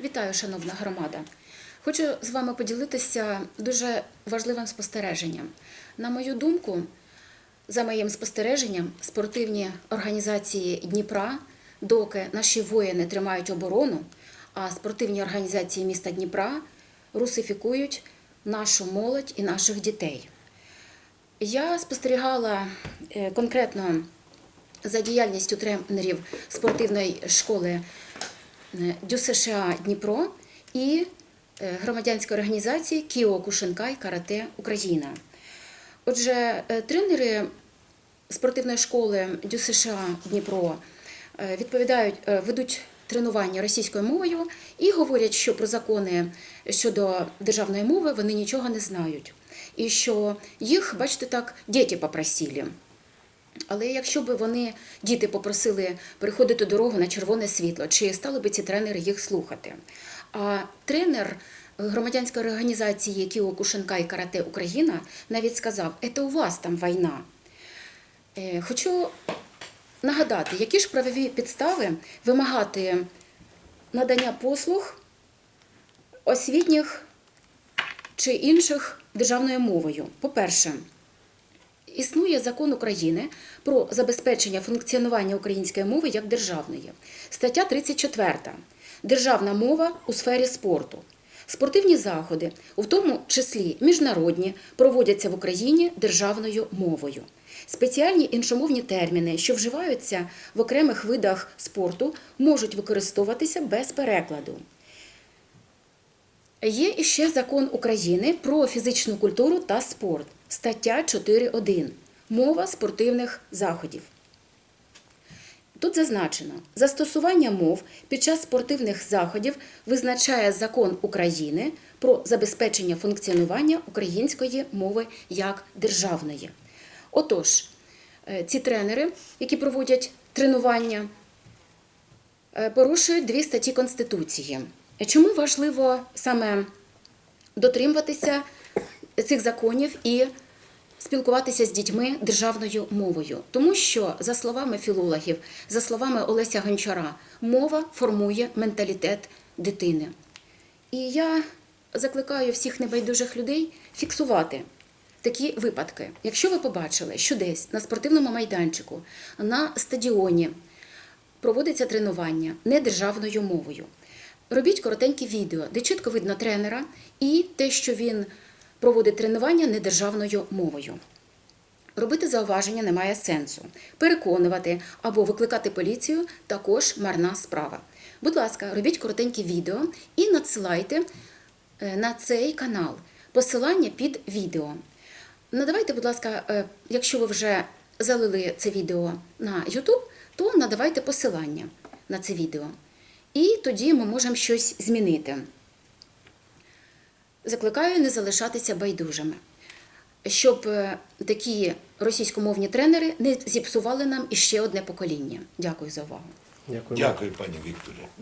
Вітаю, шановна громада. Хочу з вами поділитися дуже важливим спостереженням. На мою думку, за моїм спостереженням, спортивні організації Дніпра, доки наші воїни тримають оборону, а спортивні організації міста Дніпра русифікують нашу молодь і наших дітей. Я спостерігала е, конкретно за діяльністю тренерів спортивної школи Дю США Дніпро і е, громадянської організації Кіо Кушенкай Карате Україна. Отже, е, тренери спортивної школи Дю США Дніпро е, відповідають, е, ведуть тренування російською мовою і говорять, що про закони щодо державної мови вони нічого не знають. І що їх, бачите, так, діти попросили. Але якщо б вони, діти, попросили переходити дорогу на червоне світло, чи стали б ці тренери їх слухати? А тренер громадянської організації Кіо Кушенка і Карате Україна навіть сказав: це у вас там війна. Е, Хочу нагадати, які ж правові підстави вимагати надання послуг освітніх чи інших державною мовою. По-перше, Існує закон України про забезпечення функціонування української мови як державної. Стаття 34. Державна мова у сфері спорту. Спортивні заходи, у тому числі міжнародні, проводяться в Україні державною мовою. Спеціальні іншомовні терміни, що вживаються в окремих видах спорту, можуть використовуватися без перекладу. Є іще закон України про фізичну культуру та спорт, стаття 4.1. Мова спортивних заходів. Тут зазначено, застосування мов під час спортивних заходів визначає закон України про забезпечення функціонування української мови як державної. Отож, е, ці тренери, які проводять тренування, е, порушують дві статті Конституції. Чому важливо саме дотримуватися цих законів і спілкуватися з дітьми державною мовою? Тому що, за словами філологів, за словами Олеся Гончара, мова формує менталітет дитини. І я закликаю всіх небайдужих людей фіксувати такі випадки. Якщо ви побачили, що десь на спортивному майданчику, на стадіоні проводиться тренування не державною мовою. Робіть коротенькі відео, де чітко видно тренера і те, що він проводить тренування не державною мовою. Робити зауваження немає сенсу. Переконувати або викликати поліцію також марна справа. Будь ласка, робіть коротенькі відео і надсилайте е, на цей канал посилання під відео. Надавайте, будь ласка, е, якщо ви вже залили це відео на YouTube, то надавайте посилання на це відео. І тоді ми можемо щось змінити. Закликаю не залишатися байдужими, щоб е, такі російськомовні тренери не зіпсували нам іще одне покоління. Дякую за увагу. Дякую. Дякую, пані Вікторія.